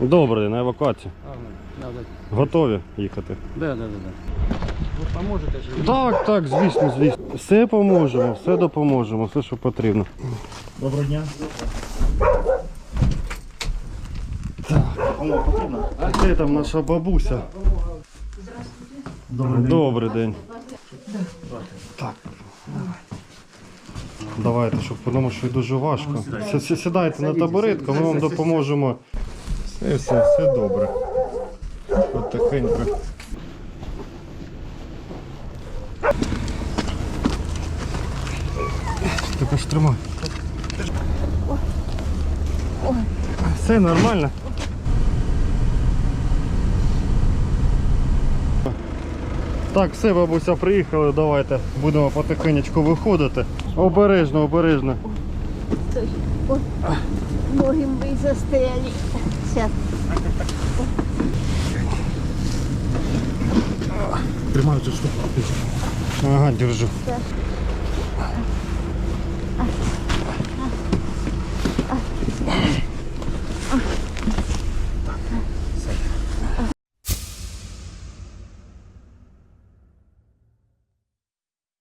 Добрий день, на евакуацію. Да, да, Готові їхати? да, да, да. да. Ви поможете ж? Так, так, звісно, звісно. Все поможемо, все допоможемо, все, що потрібно. Доброго дня. Де там наша бабуся? Добрий день. Добрий день. Так. Давайте, щоб тому що дуже важко. Сі- сі- Сідайте на табуретку, ми вам допоможемо. Все, все, все добре. От тихенько. Тільки ж тримай. Все нормально. Так, все, бабуся, приїхали, давайте будемо потихенечку виходити. Обережно, обережно. Ой, ноги мои застряли. Сейчас. Тримаю цю штуку. Ага, держу.